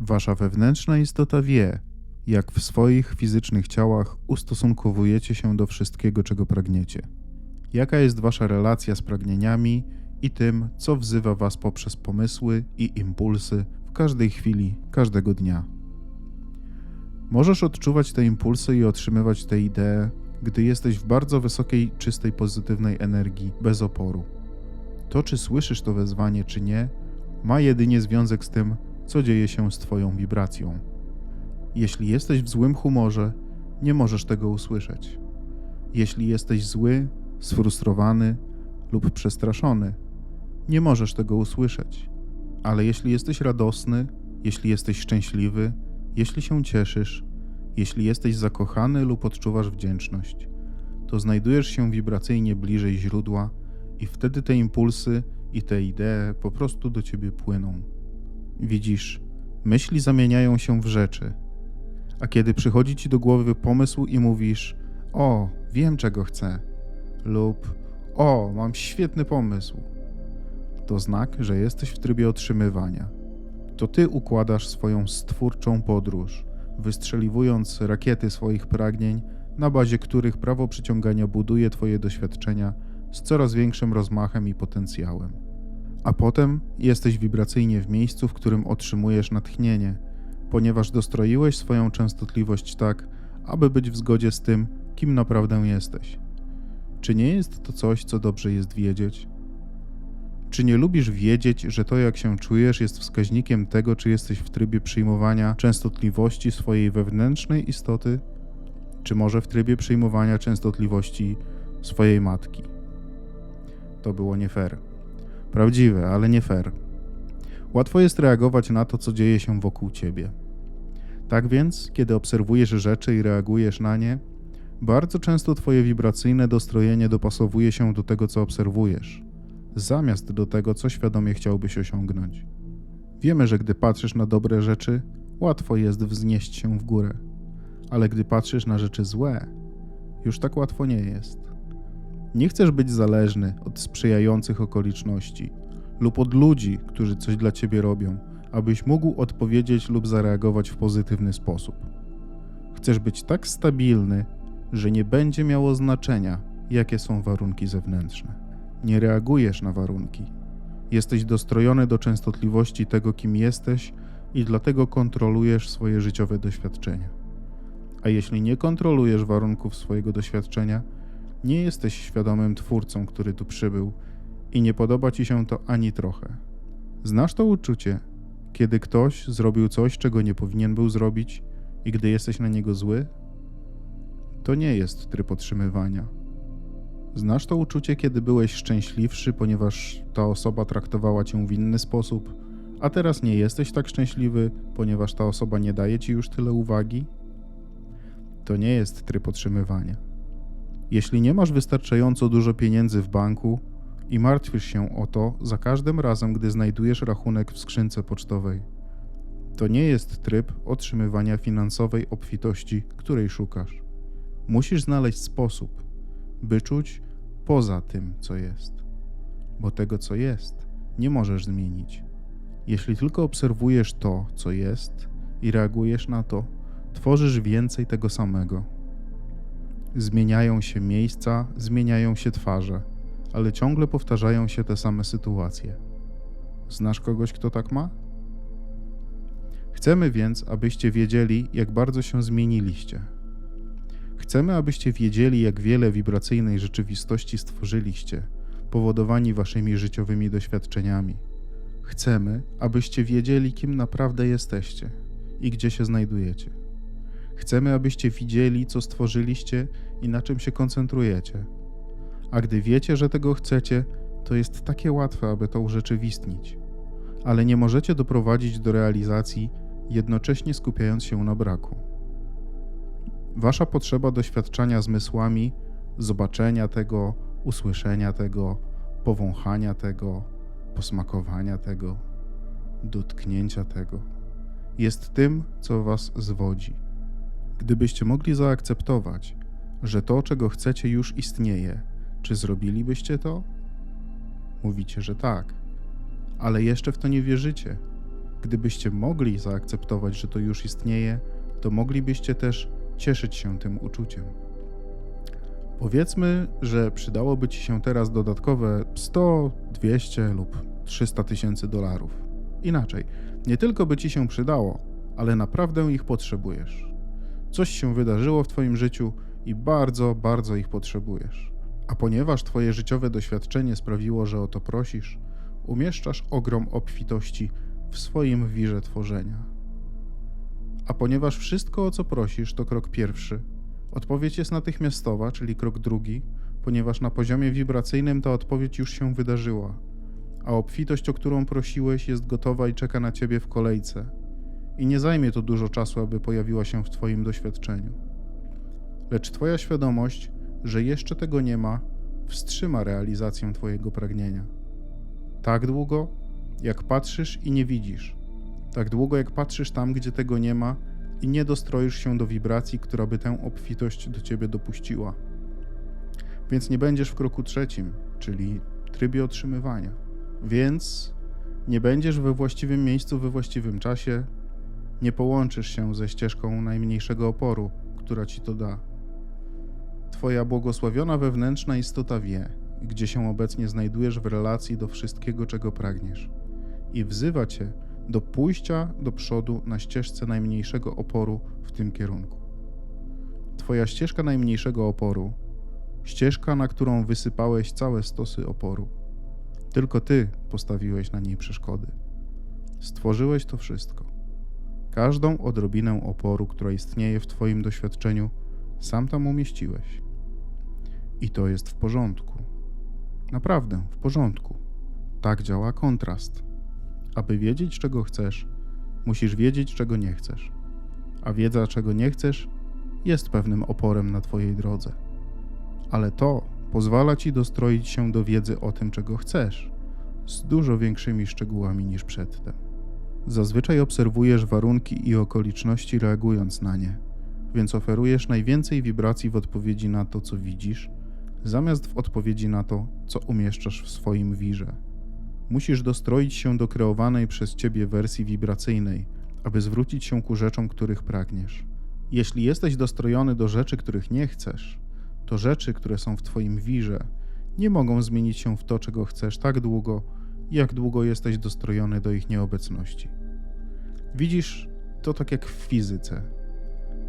Wasza wewnętrzna istota wie, jak w swoich fizycznych ciałach ustosunkowujecie się do wszystkiego, czego pragniecie. Jaka jest wasza relacja z pragnieniami i tym, co wzywa was poprzez pomysły i impulsy w każdej chwili, każdego dnia. Możesz odczuwać te impulsy i otrzymywać te idee, gdy jesteś w bardzo wysokiej, czystej, pozytywnej energii, bez oporu. To, czy słyszysz to wezwanie, czy nie, ma jedynie związek z tym, co dzieje się z Twoją wibracją. Jeśli jesteś w złym humorze, nie możesz tego usłyszeć. Jeśli jesteś zły, sfrustrowany lub przestraszony, nie możesz tego usłyszeć. Ale jeśli jesteś radosny, jeśli jesteś szczęśliwy, jeśli się cieszysz, jeśli jesteś zakochany lub odczuwasz wdzięczność, to znajdujesz się wibracyjnie bliżej źródła i wtedy te impulsy i te idee po prostu do ciebie płyną. Widzisz, myśli zamieniają się w rzeczy. A kiedy przychodzi ci do głowy pomysł i mówisz: O, wiem czego chcę, lub O, mam świetny pomysł, to znak, że jesteś w trybie otrzymywania. To ty układasz swoją stwórczą podróż, wystrzeliwując rakiety swoich pragnień, na bazie których prawo przyciągania buduje twoje doświadczenia z coraz większym rozmachem i potencjałem. A potem jesteś wibracyjnie w miejscu, w którym otrzymujesz natchnienie, ponieważ dostroiłeś swoją częstotliwość tak, aby być w zgodzie z tym, kim naprawdę jesteś. Czy nie jest to coś, co dobrze jest wiedzieć? Czy nie lubisz wiedzieć, że to, jak się czujesz, jest wskaźnikiem tego, czy jesteś w trybie przyjmowania częstotliwości swojej wewnętrznej istoty, czy może w trybie przyjmowania częstotliwości swojej matki? To było nie fair. Prawdziwe, ale nie fair. Łatwo jest reagować na to, co dzieje się wokół ciebie. Tak więc, kiedy obserwujesz rzeczy i reagujesz na nie, bardzo często twoje wibracyjne dostrojenie dopasowuje się do tego, co obserwujesz, zamiast do tego, co świadomie chciałbyś osiągnąć. Wiemy, że gdy patrzysz na dobre rzeczy, łatwo jest wznieść się w górę, ale gdy patrzysz na rzeczy złe, już tak łatwo nie jest. Nie chcesz być zależny od sprzyjających okoliczności lub od ludzi, którzy coś dla ciebie robią, abyś mógł odpowiedzieć lub zareagować w pozytywny sposób. Chcesz być tak stabilny, że nie będzie miało znaczenia, jakie są warunki zewnętrzne. Nie reagujesz na warunki. Jesteś dostrojony do częstotliwości tego, kim jesteś, i dlatego kontrolujesz swoje życiowe doświadczenia. A jeśli nie kontrolujesz warunków swojego doświadczenia, nie jesteś świadomym twórcą, który tu przybył i nie podoba ci się to ani trochę. Znasz to uczucie, kiedy ktoś zrobił coś, czego nie powinien był zrobić, i gdy jesteś na niego zły? To nie jest tryb otrzymywania. Znasz to uczucie, kiedy byłeś szczęśliwszy, ponieważ ta osoba traktowała cię w inny sposób, a teraz nie jesteś tak szczęśliwy, ponieważ ta osoba nie daje ci już tyle uwagi? To nie jest tryb otrzymywania. Jeśli nie masz wystarczająco dużo pieniędzy w banku i martwisz się o to za każdym razem, gdy znajdujesz rachunek w skrzynce pocztowej, to nie jest tryb otrzymywania finansowej obfitości, której szukasz. Musisz znaleźć sposób, by czuć poza tym, co jest, bo tego, co jest, nie możesz zmienić. Jeśli tylko obserwujesz to, co jest i reagujesz na to, tworzysz więcej tego samego. Zmieniają się miejsca, zmieniają się twarze, ale ciągle powtarzają się te same sytuacje. Znasz kogoś, kto tak ma? Chcemy więc, abyście wiedzieli, jak bardzo się zmieniliście. Chcemy, abyście wiedzieli, jak wiele wibracyjnej rzeczywistości stworzyliście, powodowani waszymi życiowymi doświadczeniami. Chcemy, abyście wiedzieli, kim naprawdę jesteście i gdzie się znajdujecie. Chcemy, abyście widzieli, co stworzyliście i na czym się koncentrujecie. A gdy wiecie, że tego chcecie, to jest takie łatwe, aby to urzeczywistnić. Ale nie możecie doprowadzić do realizacji, jednocześnie skupiając się na braku. Wasza potrzeba doświadczania zmysłami, zobaczenia tego, usłyszenia tego, powąchania tego, posmakowania tego, dotknięcia tego, jest tym, co Was zwodzi. Gdybyście mogli zaakceptować, że to, czego chcecie, już istnieje, czy zrobilibyście to? Mówicie, że tak, ale jeszcze w to nie wierzycie. gdybyście mogli zaakceptować, że to już istnieje, to moglibyście też cieszyć się tym uczuciem. Powiedzmy, że przydałoby ci się teraz dodatkowe 100, 200 lub 300 tysięcy dolarów. Inaczej, nie tylko by ci się przydało, ale naprawdę ich potrzebujesz. Coś się wydarzyło w twoim życiu i bardzo, bardzo ich potrzebujesz. A ponieważ twoje życiowe doświadczenie sprawiło, że o to prosisz, umieszczasz ogrom obfitości w swoim wirze tworzenia. A ponieważ wszystko, o co prosisz, to krok pierwszy, odpowiedź jest natychmiastowa, czyli krok drugi, ponieważ na poziomie wibracyjnym ta odpowiedź już się wydarzyła, a obfitość, o którą prosiłeś, jest gotowa i czeka na ciebie w kolejce. I nie zajmie to dużo czasu, aby pojawiła się w Twoim doświadczeniu. Lecz Twoja świadomość, że jeszcze tego nie ma, wstrzyma realizację Twojego pragnienia. Tak długo, jak patrzysz i nie widzisz, tak długo, jak patrzysz tam, gdzie tego nie ma i nie dostroisz się do wibracji, która by tę obfitość do Ciebie dopuściła. Więc nie będziesz w kroku trzecim, czyli trybie otrzymywania. Więc nie będziesz we właściwym miejscu we właściwym czasie, nie połączysz się ze ścieżką najmniejszego oporu, która ci to da. Twoja błogosławiona wewnętrzna istota wie, gdzie się obecnie znajdujesz w relacji do wszystkiego, czego pragniesz, i wzywa cię do pójścia do przodu na ścieżce najmniejszego oporu w tym kierunku. Twoja ścieżka najmniejszego oporu, ścieżka, na którą wysypałeś całe stosy oporu, tylko ty postawiłeś na niej przeszkody. Stworzyłeś to wszystko. Każdą odrobinę oporu, która istnieje w Twoim doświadczeniu, sam tam umieściłeś. I to jest w porządku. Naprawdę w porządku. Tak działa kontrast. Aby wiedzieć, czego chcesz, musisz wiedzieć, czego nie chcesz. A wiedza, czego nie chcesz, jest pewnym oporem na Twojej drodze. Ale to pozwala Ci dostroić się do wiedzy o tym, czego chcesz, z dużo większymi szczegółami niż przedtem. Zazwyczaj obserwujesz warunki i okoliczności reagując na nie, więc oferujesz najwięcej wibracji w odpowiedzi na to, co widzisz, zamiast w odpowiedzi na to, co umieszczasz w swoim wirze. Musisz dostroić się do kreowanej przez ciebie wersji wibracyjnej, aby zwrócić się ku rzeczom, których pragniesz. Jeśli jesteś dostrojony do rzeczy, których nie chcesz, to rzeczy, które są w twoim wirze, nie mogą zmienić się w to, czego chcesz tak długo, jak długo jesteś dostrojony do ich nieobecności. Widzisz, to tak jak w fizyce.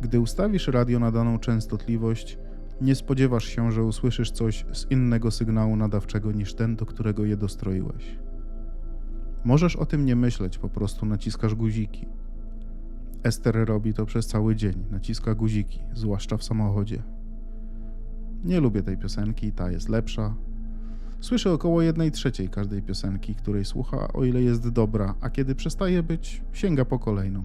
Gdy ustawisz radio na daną częstotliwość, nie spodziewasz się, że usłyszysz coś z innego sygnału nadawczego niż ten, do którego je dostroiłeś. Możesz o tym nie myśleć, po prostu naciskasz guziki. Ester robi to przez cały dzień, naciska guziki, zwłaszcza w samochodzie. Nie lubię tej piosenki, ta jest lepsza, Słyszę około jednej trzeciej każdej piosenki, której słucha, o ile jest dobra, a kiedy przestaje być, sięga po kolejną.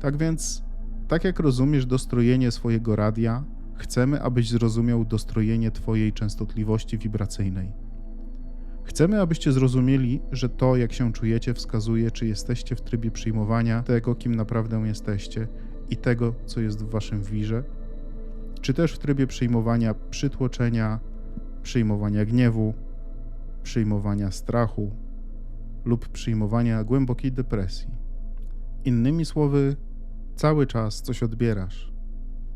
Tak więc, tak jak rozumiesz dostrojenie swojego radia, chcemy, abyś zrozumiał dostrojenie Twojej częstotliwości wibracyjnej. Chcemy, abyście zrozumieli, że to, jak się czujecie, wskazuje, czy jesteście w trybie przyjmowania tego, kim naprawdę jesteście i tego, co jest w Waszym wirze, czy też w trybie przyjmowania przytłoczenia, przyjmowania gniewu, przyjmowania strachu lub przyjmowania głębokiej depresji. Innymi słowy, cały czas coś odbierasz.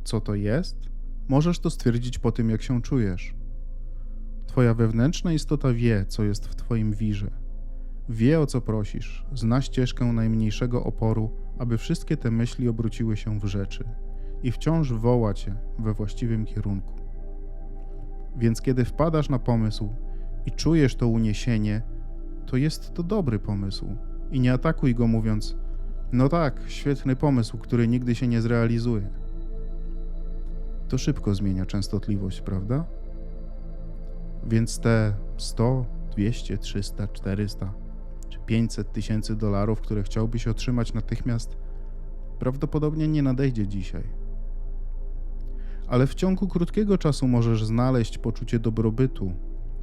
Co to jest? Możesz to stwierdzić po tym, jak się czujesz. Twoja wewnętrzna istota wie, co jest w Twoim wirze. Wie, o co prosisz, zna ścieżkę najmniejszego oporu, aby wszystkie te myśli obróciły się w rzeczy i wciąż woła Cię we właściwym kierunku. Więc kiedy wpadasz na pomysł i czujesz to uniesienie, to jest to dobry pomysł. I nie atakuj go mówiąc: No tak, świetny pomysł, który nigdy się nie zrealizuje. To szybko zmienia częstotliwość, prawda? Więc te 100, 200, 300, 400 czy 500 tysięcy dolarów, które chciałbyś otrzymać natychmiast, prawdopodobnie nie nadejdzie dzisiaj ale w ciągu krótkiego czasu możesz znaleźć poczucie dobrobytu,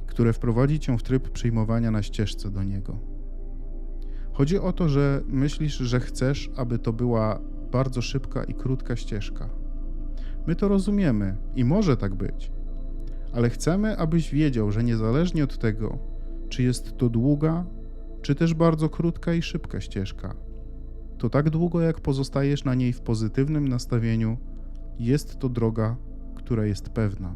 które wprowadzi cię w tryb przyjmowania na ścieżce do niego. Chodzi o to, że myślisz, że chcesz, aby to była bardzo szybka i krótka ścieżka. My to rozumiemy i może tak być, ale chcemy, abyś wiedział, że niezależnie od tego, czy jest to długa, czy też bardzo krótka i szybka ścieżka. To tak długo, jak pozostajesz na niej w pozytywnym nastawieniu, jest to droga, która jest pewna.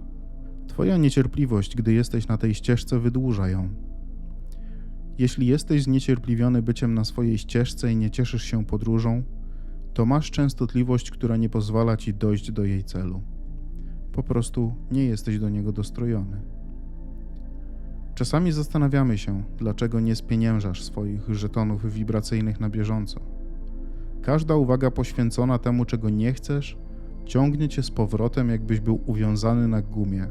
Twoja niecierpliwość, gdy jesteś na tej ścieżce, wydłuża ją. Jeśli jesteś zniecierpliwiony byciem na swojej ścieżce i nie cieszysz się podróżą, to masz częstotliwość, która nie pozwala ci dojść do jej celu. Po prostu nie jesteś do niego dostrojony. Czasami zastanawiamy się, dlaczego nie spieniężasz swoich żetonów wibracyjnych na bieżąco. Każda uwaga poświęcona temu, czego nie chcesz, ciągnie cię z powrotem, jakbyś był uwiązany na gumie.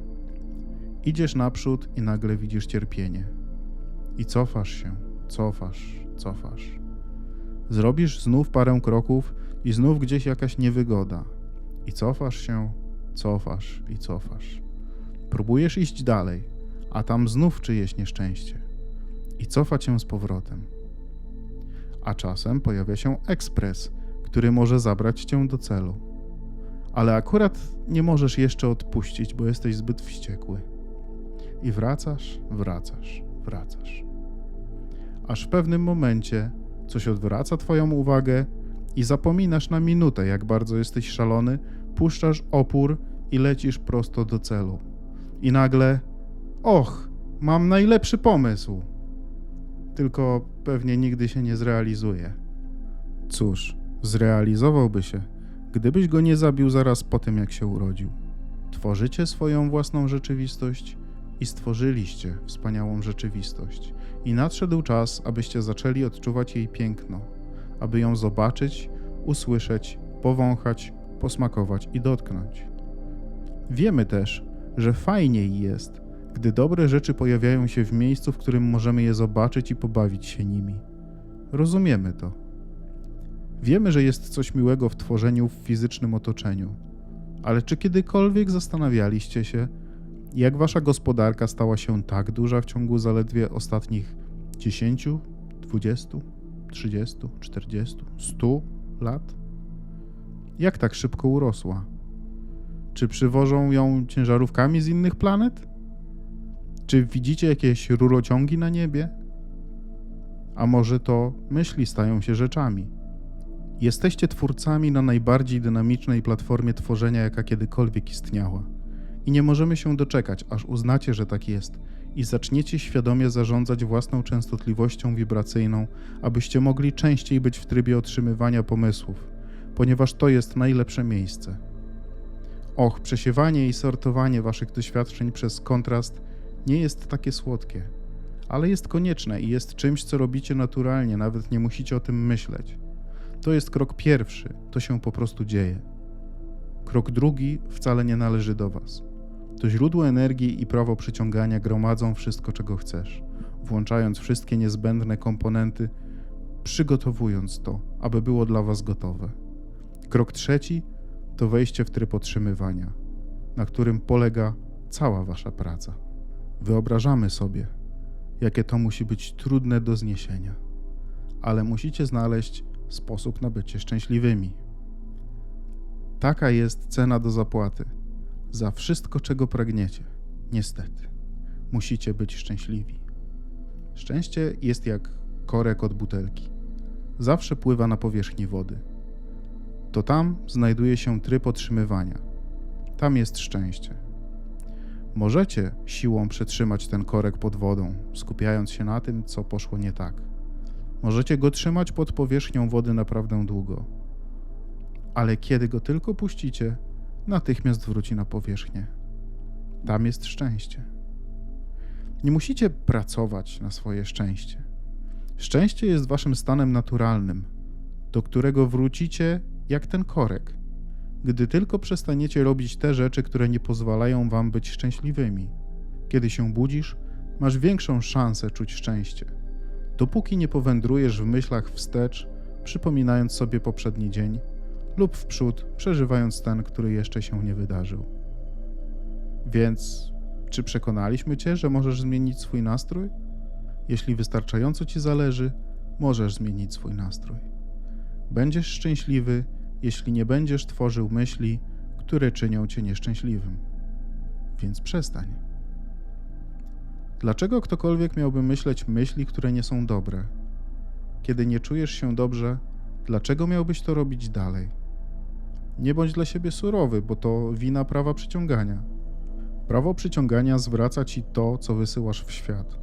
Idziesz naprzód i nagle widzisz cierpienie. I cofasz się, cofasz, cofasz. Zrobisz znów parę kroków i znów gdzieś jakaś niewygoda. I cofasz się, cofasz i cofasz. Próbujesz iść dalej, a tam znów czyjeś nieszczęście. I cofa cię z powrotem. A czasem pojawia się ekspres, który może zabrać cię do celu. Ale akurat nie możesz jeszcze odpuścić, bo jesteś zbyt wściekły. I wracasz, wracasz, wracasz. Aż w pewnym momencie coś odwraca Twoją uwagę i zapominasz na minutę, jak bardzo jesteś szalony, puszczasz opór i lecisz prosto do celu. I nagle, och, mam najlepszy pomysł. Tylko pewnie nigdy się nie zrealizuje. Cóż, zrealizowałby się, gdybyś go nie zabił zaraz po tym, jak się urodził. Tworzycie swoją własną rzeczywistość i stworzyliście wspaniałą rzeczywistość. I nadszedł czas, abyście zaczęli odczuwać jej piękno, aby ją zobaczyć, usłyszeć, powąchać, posmakować i dotknąć. Wiemy też, że fajniej jest, gdy dobre rzeczy pojawiają się w miejscu, w którym możemy je zobaczyć i pobawić się nimi. Rozumiemy to. Wiemy, że jest coś miłego w tworzeniu w fizycznym otoczeniu, ale czy kiedykolwiek zastanawialiście się, jak wasza gospodarka stała się tak duża w ciągu zaledwie ostatnich 10, 20, 30, 40, 100 lat? Jak tak szybko urosła? Czy przywożą ją ciężarówkami z innych planet? Czy widzicie jakieś rurociągi na niebie? A może to myśli stają się rzeczami? Jesteście twórcami na najbardziej dynamicznej platformie tworzenia, jaka kiedykolwiek istniała. I nie możemy się doczekać, aż uznacie, że tak jest i zaczniecie świadomie zarządzać własną częstotliwością wibracyjną, abyście mogli częściej być w trybie otrzymywania pomysłów, ponieważ to jest najlepsze miejsce. Och, przesiewanie i sortowanie waszych doświadczeń przez kontrast nie jest takie słodkie, ale jest konieczne i jest czymś, co robicie naturalnie, nawet nie musicie o tym myśleć. To jest krok pierwszy, to się po prostu dzieje. Krok drugi wcale nie należy do Was. To źródło energii i prawo przyciągania gromadzą wszystko, czego chcesz, włączając wszystkie niezbędne komponenty, przygotowując to, aby było dla Was gotowe. Krok trzeci to wejście w tryb otrzymywania, na którym polega cała Wasza praca. Wyobrażamy sobie, jakie to musi być trudne do zniesienia, ale musicie znaleźć sposób na bycie szczęśliwymi. Taka jest cena do zapłaty za wszystko, czego pragniecie. Niestety, musicie być szczęśliwi. Szczęście jest jak korek od butelki. Zawsze pływa na powierzchni wody. To tam znajduje się tryb otrzymywania. Tam jest szczęście. Możecie siłą przetrzymać ten korek pod wodą, skupiając się na tym, co poszło nie tak. Możecie go trzymać pod powierzchnią wody naprawdę długo. Ale kiedy go tylko puścicie, natychmiast wróci na powierzchnię. Tam jest szczęście. Nie musicie pracować na swoje szczęście. Szczęście jest waszym stanem naturalnym, do którego wrócicie jak ten korek, gdy tylko przestaniecie robić te rzeczy, które nie pozwalają wam być szczęśliwymi. Kiedy się budzisz, masz większą szansę czuć szczęście. Dopóki nie powędrujesz w myślach wstecz, przypominając sobie poprzedni dzień, lub w przód, przeżywając ten, który jeszcze się nie wydarzył. Więc, czy przekonaliśmy cię, że możesz zmienić swój nastrój? Jeśli wystarczająco ci zależy, możesz zmienić swój nastrój. Będziesz szczęśliwy, jeśli nie będziesz tworzył myśli, które czynią cię nieszczęśliwym. Więc przestań. Dlaczego ktokolwiek miałby myśleć myśli, które nie są dobre? Kiedy nie czujesz się dobrze, dlaczego miałbyś to robić dalej? Nie bądź dla siebie surowy, bo to wina prawa przyciągania. Prawo przyciągania zwraca ci to, co wysyłasz w świat.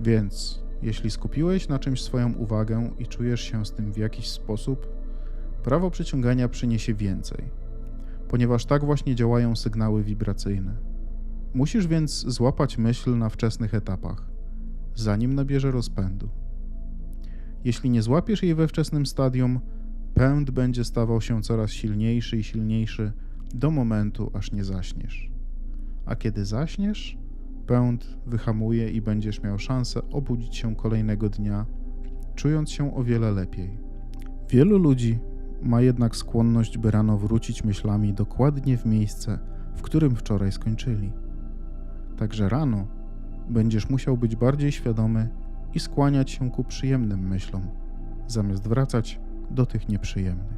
Więc, jeśli skupiłeś na czymś swoją uwagę i czujesz się z tym w jakiś sposób, prawo przyciągania przyniesie więcej, ponieważ tak właśnie działają sygnały wibracyjne. Musisz więc złapać myśl na wczesnych etapach, zanim nabierze rozpędu. Jeśli nie złapiesz jej we wczesnym stadium, pęd będzie stawał się coraz silniejszy i silniejszy do momentu, aż nie zaśniesz. A kiedy zaśniesz, pęd wyhamuje i będziesz miał szansę obudzić się kolejnego dnia, czując się o wiele lepiej. Wielu ludzi ma jednak skłonność, by rano wrócić myślami dokładnie w miejsce, w którym wczoraj skończyli. Także rano będziesz musiał być bardziej świadomy i skłaniać się ku przyjemnym myślom, zamiast wracać do tych nieprzyjemnych.